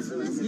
Gracias.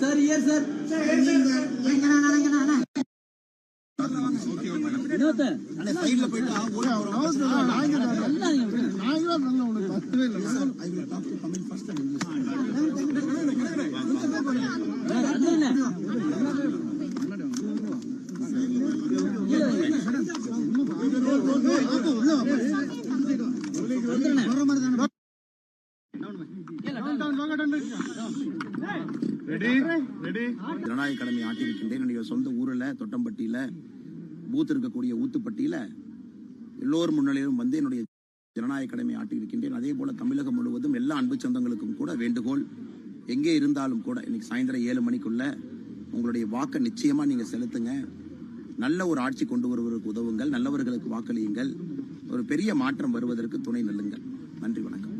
Sir ஏர் sir உள்ள ஜனநாயக கடமை ஆட்டியிருக்கின்றேன் என்னுடைய சொந்த ஊரில் தொட்டம்பட்டியில் பூத் இருக்கக்கூடிய ஊத்துப்பட்டியில். எல்லோர் முன்னிலையிலும் வந்து என்னுடைய ஜனநாயக கடமை ஆட்டியிருக்கின்றேன் அதே போல தமிழகம் முழுவதும் எல்லா அன்பு சொந்தங்களுக்கும் கூட வேண்டுகோள். எங்கே இருந்தாலும் கூட இன்னைக்கு சாயந்தரம் ஏழு மணிக்குள்ள உங்களுடைய வாக்கை நிச்சயமா நீங்க செலுத்துங்க. நல்ல ஒரு ஆட்சி கொண்டு வருவதற்கு உதவுங்கள். நல்லவர்களுக்கு வாக்களியுங்கள். ஒரு பெரிய மாற்றம் வருவதற்கு துணை நல்லுங்கள். நன்றி வணக்கம்.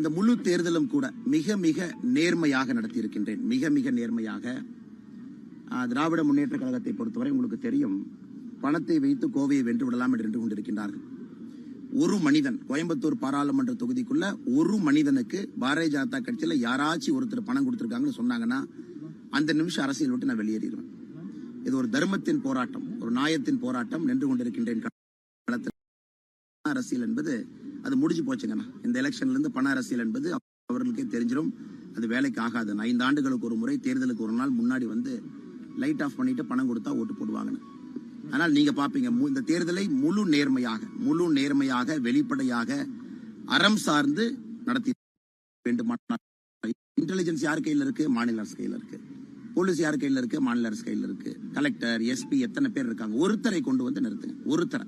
இந்த முழு தேர்தலும் கூட மிக மிக நேர்மையாக நடத்தியிருக்கின்றேன். மிக மிக நேர்மையாக. ஆஹ், திராவிட முன்னேற்ற கழகத்தை பொறுத்தவரை உங்களுக்கு தெரியும் பணத்தை வைத்து கோவையை வென்று விடலாம் என்று நின்று கொண்டிருக்கின்றார்கள். ஒரு மனிதன் கோயம்புத்தூர் பாராளுமன்ற தொகுதிக்குள்ள ஒரு மனிதனுக்கு பாரதிய ஜனதா கட்சியில யாராச்சும் ஒருத்தர் பணம் கொடுத்திருக்காங்கன்னு சொன்னாங்கன்னா அந்த நிமிஷம் அரசியல் விட்டு நான் வெளியேறிடுவேன். இது ஒரு தர்மத்தின் போராட்டம் ஒரு நியாயத்தின் போராட்டம் நின்று கொண்டிருக்கின்றேன். அரசியல் என்பது அது முடிஞ்சு போச்சுங்கண்ணா இந்த எலெக்ஷன்லேருந்து பண அரசியல் என்பது அவர்களுக்கே தெரிஞ்சிடும் அது வேலைக்கு ஆகாது ஐந்து ஆண்டுகளுக்கு ஒரு முறை தேர்தலுக்கு ஒரு நாள் முன்னாடி வந்து லைட் ஆஃப் பண்ணிட்டு பணம் கொடுத்தா ஓட்டு போடுவாங்கன்னு ஆனால் நீங்க பாப்பீங்க மு- இந்த தேர்தலை முழு நேர்மையாக முழு நேர்மையாக வெளிப்படையாக அறம் சார்ந்து நடத்தி வேண்டுமானால் இன்டெலிஜென்ஸ் யார் கையில் இருக்கு? மாநில அரசு கையில் இருக்கு. போலீஸ் யார் கையில் இருக்கு? மாநில அரசு கையில் இருக்கு. கலெக்டர் எஸ்பி எத்தனை பேர் இருக்காங்க? ஒருத்தரை கொண்டு வந்து நிறுத்துங்க. ஒருத்தரை.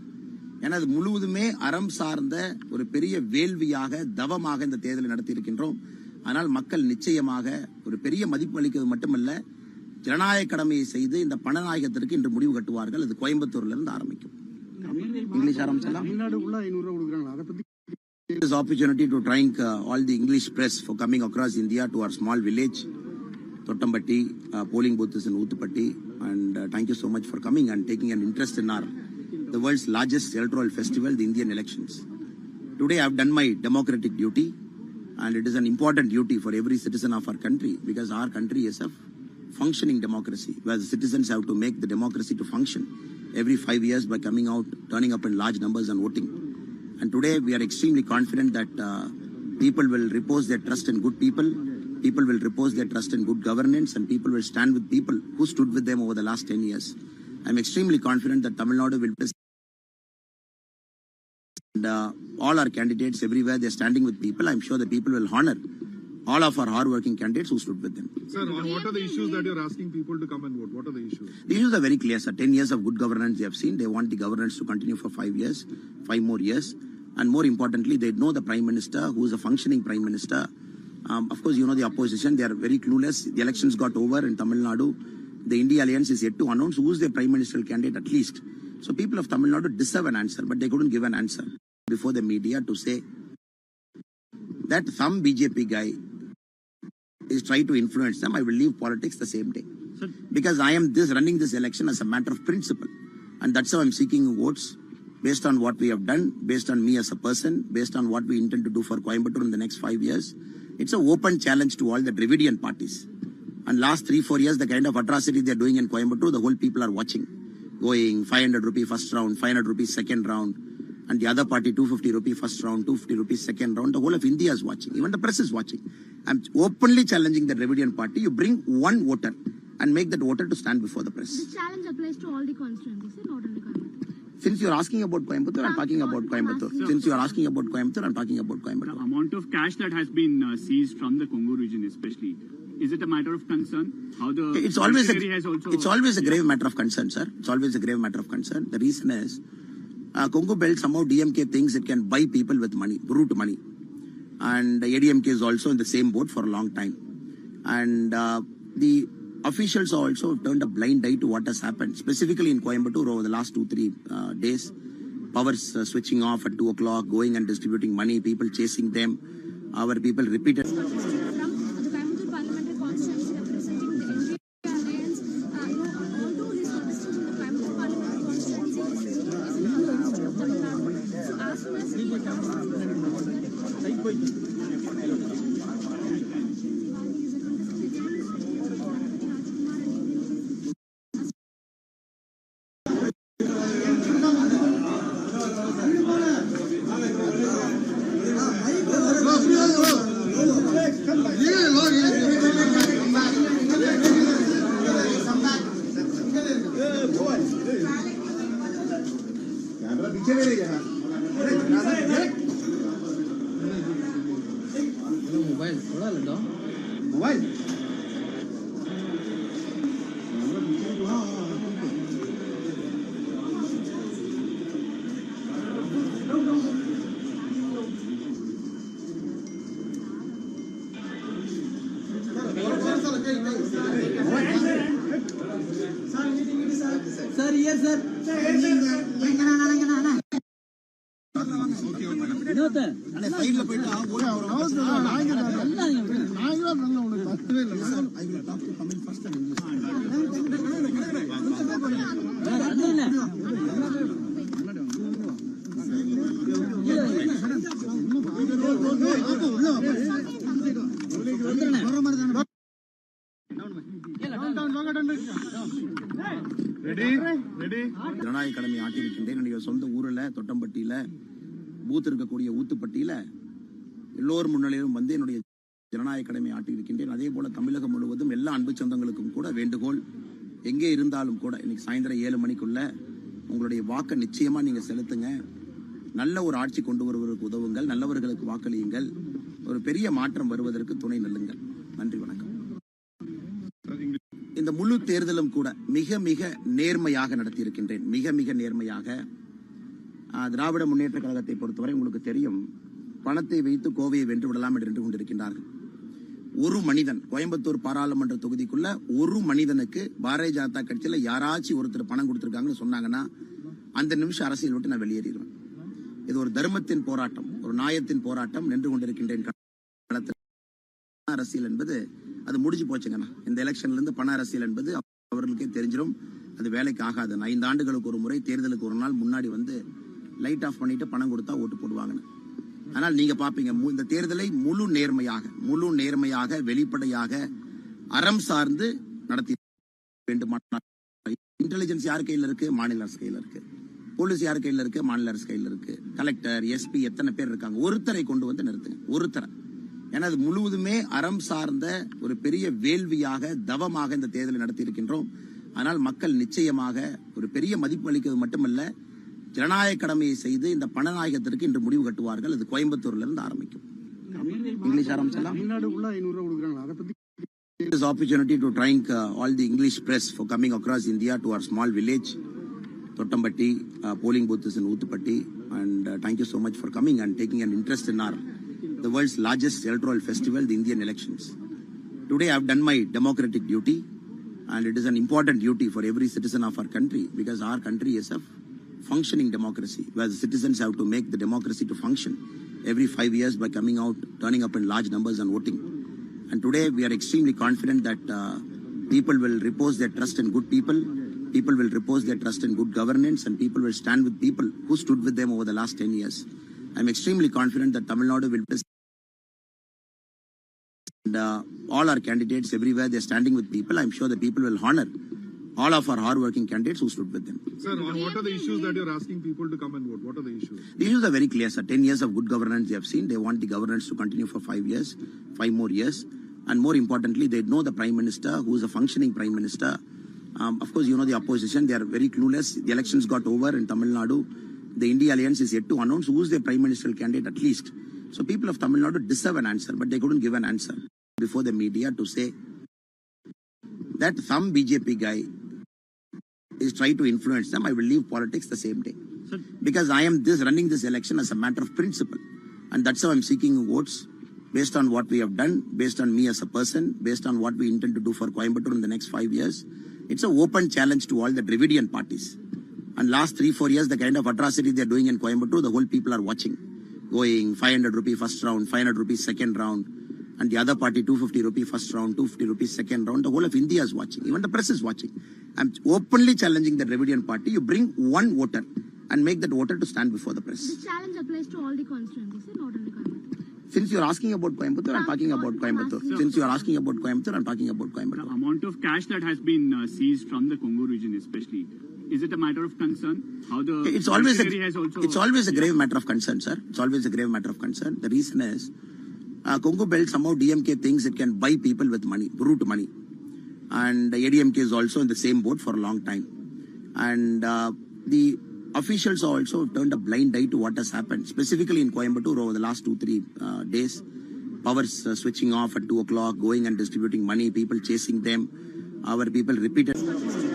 ஏன்னா அது முழுவதுமே அறம் சார்ந்த ஒரு பெரிய வேள்வியாக தவமாக இந்த தேர்தலை நடத்தி இருக்கின்றோம் ஆனால் மக்கள் நிச்சயமாக ஒரு பெரிய மதிப்பு அளிக்கிறது மட்டுமல்ல ஜனநாயக கடமையை செய்து இந்த பணநாயகத்திற்கு இன்று முடிவு கட்டுவார்கள். அது கோயம்புத்தூர்ல இருந்து ஆரம்பிக்கும். இங்கிலீஷ் ஆரம்பிச்சலாம் தமிழ்நாடு உள்ள ஐநூறு ரூபா கொடுக்குறாங்களா? அதை பத்தி this opportunity to thank uh, all the English press for coming across India to our small village, Tottambatti, uh, polling booth is in Uttupatti, and uh, thank you so much for coming and taking an interest in our the world's largest electoral festival, the Indian elections. Today, I have done my democratic duty, and it is an important duty for every citizen of our country because our country is a functioning democracy, where the citizens have to make the democracy to function every five years by coming out, turning up in large numbers and voting. And today we are extremely confident that uh, people will repose their trust in good people, people will repose their trust in good governance, and people will stand with people who stood with them over the last 10 years. I'm extremely confident that Tamil Nadu will and uh, all our candidates everywhere they're standing with people. I'm sure the people will honor all of our hardworking candidates who stood with them. Sir, what are the issues that you're asking people to come and vote? What are the issues? The issues are very clear, sir. 10 years of good governance they have seen. They want the governance to continue for five years, five more years. And more importantly, they know the Prime Minister, who is a functioning Prime Minister. Um, of course, you know the opposition, they are very clueless. The elections got over in Tamil Nadu. The India Alliance is yet to announce who is their Prime Ministerial candidate at least. So people of Tamil Nadu deserve an answer, but they couldn't give an answer before the media to say that some BJP guy is trying to influence them. I will leave politics the same day because I am this running this election as a matter of principle, and that's how I'm seeking votes based on what we have done, based on me as a person, based on what we intend to do for Coimbatore in the next five years. It's an open challenge to all the Dravidian parties. And last three four years, the kind of atrocity they're doing in Coimbatore, the whole people are watching, going 500 rupee first round, 500 rupees second round. And the other party, 250 rupee first round, 250 rupees second round. The whole of India is watching. Even the press is watching. I'm openly challenging the Dravidian party. You bring one voter and make that voter to stand before the press. This challenge applies to all the constituencies, sir, not only Coimbatore. Since you are asking about Coimbatore, I'm talking about Coimbatore. Since you are asking about Coimbatore, I'm talking about The amount of cash that has been uh, seized from the Congo region, especially, is it a matter of concern? How the It's always a, has also it's always a grave matter of concern, sir. It's always a grave matter of concern. The reason is, uh, Congo Belt somehow DMK thinks it can buy people with money, brute money, and ADMK is also in the same boat for a long time, and uh, the officials also turned a blind eye to what has happened, specifically in Coimbatore over the last two three uh, days. Powers uh, switching off at two o'clock, going and distributing money, people chasing them. Our people repeated. Ready? ஜனநாயக கடமை ஆட்டியிருக்கின்றேன் என்னுடைய சொந்த ஊரில் தொட்டம்பட்டியில booth இருக்கக்கூடிய ஊத்துப்பட்டியில எல்லோர் முன்னிலையிலும் வந்து என்னுடைய ஜனநாயக கடமை ஆட்டியிருக்கின்றேன் அதே போல தமிழகம் முழுவதும் எல்லா அன்பு சொந்தங்களுக்கும் கூட வேண்டுகோள் எங்கே இருந்தாலும் கூட இன்னைக்கு சாயந்தரம் ஏழு மணிக்குள்ள உங்களுடைய வாக்கை நிச்சயமா நீங்க செலுத்துங்க. நல்ல ஒரு ஆட்சி கொண்டு வருவதற்கு உதவுங்கள். நல்லவர்களுக்கு வாக்களியுங்கள். ஒரு பெரிய மாற்றம் வருவதற்கு துணை நில்லுங்கள். நன்றி வணக்கம். இந்த முழு தேர்தலும் கூட மிக மிக நேர்மையாக நடத்தியிருக்கின்றேன். மிக மிக நேர்மையாக. திராவிட முன்னேற்ற கழகத்தை பொறுத்தவரை உங்களுக்கு தெரியும் பணத்தை வைத்து கோவையை வென்று விடலாம் என்று நின்று கொண்டிருக்கின்றார்கள். ஒரு மனிதன் கோயம்புத்தூர் பாராளுமன்ற தொகுதிக்குள்ள ஒரு மனிதனுக்கு பாரதிய ஜனதா கட்சியில யாராச்சும் ஒருத்தர் பணம் கொடுத்திருக்காங்கன்னு சொன்னாங்கன்னா அந்த நிமிஷம் அரசியல் விட்டு நான் வெளியேறிடுவேன். இது ஒரு தர்மத்தின் போராட்டம் ஒரு நியாயத்தின் போராட்டம் நின்று கொண்டிருக்கின்றேன். பண அரசியல் என்பது அது முடிஞ்சு போச்சுங்கண்ணா. இந்த எலெக்ஷன்ல இருந்து பண அரசியல் என்பது அவர்களுக்கே தெரிஞ்சிடும் அது வேலைக்கு ஆகாது. ஐந்து ஆண்டுகளுக்கு ஒரு முறை தேர்தலுக்கு ஒரு நாள் முன்னாடி வந்து லைட் ஆஃப் பண்ணிட்டு பணம் கொடுத்தா ஓட்டு போடுவாங்கன்னு. ஆனால் நீங்க பாப்பீங்க இந்த தேர்தலை முழு நேர்மையாக முழு நேர்மையாக வெளிப்படையாக அறம் சார்ந்து நடத்தி வேண்டுமானால் இன்டெலிஜென்ஸ் யார் கையில் இருக்கு? மாநில அரசு கையில் இருக்கு. போலீஸ் யார் கையில் இருக்கு? மாநில அரசு கையில் இருக்கு. கலெக்டர் எஸ்பி எத்தனை பேர் இருக்காங்க? ஒருத்தரை கொண்டு வந்து நிறுத்துங்க. ஒருத்தரை. ஏன்னா அது முழுவதுமே அறம் சார்ந்த ஒரு பெரிய வேள்வியாக தவமாக இந்த தேர்தலை நடத்தி இருக்கின்றோம் ஆனால் மக்கள் நிச்சயமாக ஒரு பெரிய மதிப்பு அளிக்கிறது மட்டுமல்ல ஜனநாயக கடமையை செய்து இந்த பணநாயகத்திற்கு இன்று முடிவு கட்டுவார்கள் அது கோயம்புத்தூர்ல இருந்து ஆரம்பிக்கும் இங்கிலீஷ் ஆரம்பிச்சலாம் this opportunity to thank uh, all the English press for coming across India to our small village, Tottambatti, uh, polling booth is in Uttupatti, and uh, thank you so much for coming and taking an interest in our the world's largest electoral festival, the Indian elections. Today, I have done my democratic duty, and it is an important duty for every citizen of our country because our country is a functioning democracy, where the citizens have to make the democracy to function every five years by coming out, turning up in large numbers and voting. And today we are extremely confident that uh, people will repose their trust in good people, people will repose their trust in good governance, and people will stand with people who stood with them over the last 10 years. I'm extremely confident that Tamil Nadu will and uh, all our candidates everywhere they're standing with people. I'm sure the people will honor all of our hardworking candidates who stood with them. Sir, what are the issues that you're asking people to come and vote? What are the issues? The issues are very clear, sir. 10 years of good governance they have seen. They want the governance to continue for five years, five more years. and more importantly, they know the prime minister, who is a functioning prime minister. Um, of course, you know the opposition; they are very clueless. The elections got over in Tamil Nadu. The India Alliance is yet to announce who is their prime ministerial candidate at least. So, people of Tamil Nadu deserve an answer, but they couldn't give an answer before the media to say that some BJP guy is trying to influence them. I will leave politics the same day because I am this running this election as a matter of principle, and that's how I'm seeking votes based on what we have done, based on me as a person, based on what we intend to do for Coimbatore in the next five years. It's an open challenge to all the Dravidian parties. And last three, four years, the kind of atrocity they're doing in Coimbatore, the whole people are watching. Going 500 rupee first round, 500 rupees second round, and the other party 250 rupee first round, 250 rupees second round. The whole of India is watching. Even the press is watching. I'm openly challenging the Dravidian party. You bring one voter and make that voter to stand before the press. This challenge applies to all the constituencies, sir, not only Coimbatore. Since you're asking about Coimbatore, I'm talking about Coimbatore. Since you're asking about Coimbatore, I'm talking about Coimbatore. The amount of cash that has been uh, seized from the Congo region, especially, is it a matter of concern? How the It's always a, has also it's always a grave matter of concern, sir. It's always a grave matter of concern. The reason is, uh, Congo Belt somehow DMK thinks it can buy people with money, brute money, and ADMK is also in the same boat for a long time, and uh, the officials also turned a blind eye to what has happened, specifically in Coimbatore over the last two three uh, days. Powers uh, switching off at two o'clock, going and distributing money, people chasing them. Our people repeated.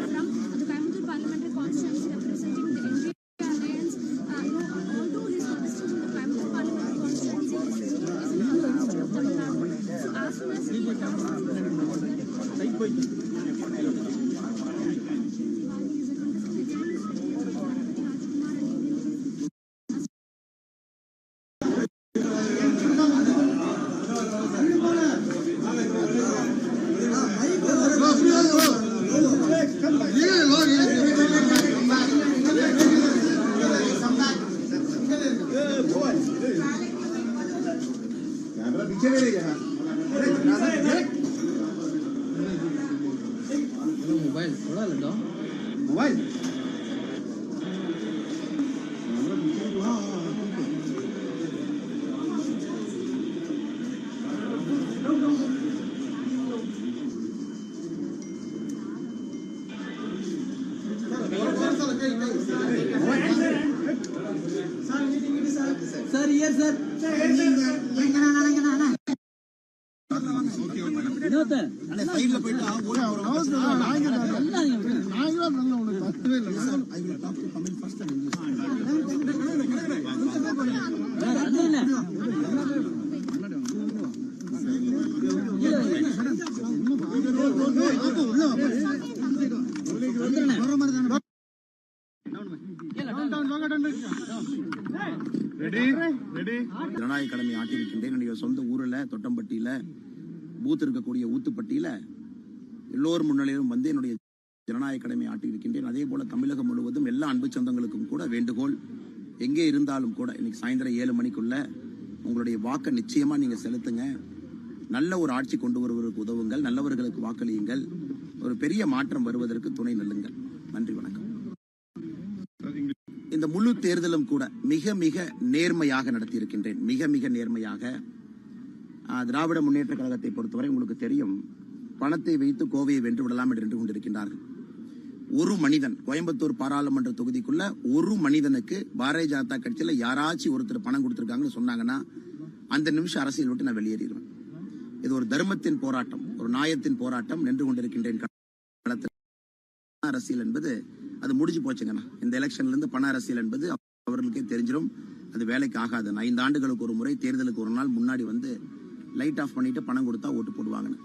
Mobile ಕೊಡಲ್ಲ mobile Ready? ஜனநாயக கடமை ஆட்டியிருக்கின்றேன் என்னுடைய சொந்த ஊரில் தொட்டம்பட்டியில booth இருக்கக்கூடிய ஊத்துப்பட்டியில எல்லோர் முன்னிலையிலும் வந்து என்னுடைய ஜனநாயக கடமை ஆட்டியிருக்கின்றேன் அதே போல தமிழகம் முழுவதும் எல்லா அன்பு சொந்தங்களுக்கும் கூட வேண்டுகோள். எங்கே இருந்தாலும் கூட இன்னைக்கு சாயந்தரம் ஏழு மணிக்குள்ள உங்களுடைய வாக்கை நிச்சயமா நீங்க செலுத்துங்க. நல்ல ஒரு ஆட்சி கொண்டு வருவதற்கு உதவுங்கள். நல்லவர்களுக்கு வாக்களியுங்கள். ஒரு பெரிய மாற்றம் வருவதற்கு துணை நல்லுங்கள். நன்றி வணக்கம். இந்த முழு தேர்தலும் கூட மிக மிக நேர்மையாக நடத்தியிருக்கின்றேன். மிக மிக நேர்மையாக. ஆஹ், திராவிட முன்னேற்ற கழகத்தை பொறுத்தவரை உங்களுக்கு தெரியும். பணத்தை வைத்து கோவையை வென்று விடலாம் என்று நின்று கொண்டிருக்கின்றார்கள். ஒரு மனிதன் கோயம்புத்தூர் பாராளுமன்ற தொகுதிக்குள்ள ஒரு மனிதனுக்கு பாரதிய ஜனதா கட்சியில யாராச்சும் ஒருத்தர் பணம் கொடுத்திருக்காங்கன்னு சொன்னாங்கன்னா அந்த நிமிஷம் அரசியல் விட்டு நான் வெளியேறிடுவேன். இது ஒரு தர்மத்தின் போராட்டம் ஒரு நாயத்தின் போராட்டம் நின்று கொண்டிருக்கின்றேன். பண அரசியல் என்பது அது முடிஞ்சு போச்சுங்கண்ணா. இந்த எலெக்ஷன்ல இருந்து பண அரசியல் என்பது அவர்களுக்கே தெரிஞ்சிடும் அது வேலைக்கு ஆகாது. ஐந்து ஆண்டுகளுக்கு ஒரு முறை தேர்தலுக்கு ஒரு நாள் முன்னாடி வந்து லைட் ஆஃப் பண்ணிட்டு பணம் கொடுத்தா ஓட்டு போடுவாங்கன்னு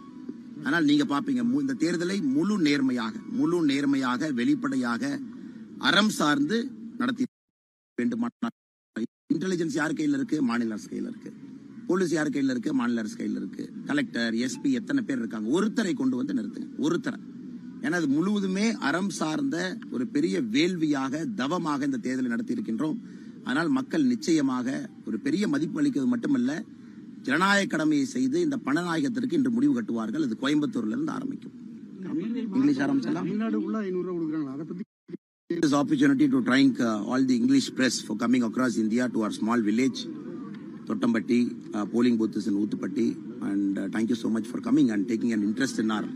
ஆனால் நீங்க பாப்பீங்க மு- இந்த தேர்தலை முழு நேர்மையாக முழு நேர்மையாக வெளிப்படையாக அறம் சார்ந்து நடத்தி வேண்டுமானால் இன்டெலிஜென்ஸ் யார் கையில் இருக்கு? மாநில அரசு கையில் இருக்கு. போலீஸ் யார் கையில் இருக்கு? மாநில அரசு கையில் இருக்கு. கலெக்டர் எஸ்பி எத்தனை பேர் இருக்காங்க? ஒருத்தரை கொண்டு வந்து நிறுத்துங்க. ஒருத்தரை. ஏன்னா அது முழுவதுமே அறம் சார்ந்த ஒரு பெரிய வேள்வியாக தவமாக இந்த தேர்தலை நடத்தி இருக்கின்றோம். ஆனால் மக்கள் நிச்சயமாக ஒரு பெரிய மதிப்பு அளிக்கிறது மட்டுமல்ல ஜனநாயக கடமையை செய்து இந்த பணநாயகத்திற்கு இன்று முடிவு கட்டுவார்கள் அது கோயம்புத்தூர்ல இருந்து ஆரம்பிக்கும் இங்கிலீஷ் ஆரம்பிச்சலாம் this opportunity to thank uh, all the English press for coming across India to our small village Tottambatti, uh, polling booth is in Uthupatti, and uh, thank you so much for coming and taking an interest in our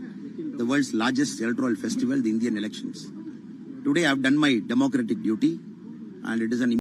the world's largest electoral festival, the Indian elections. Today, I have done my democratic duty, and it is an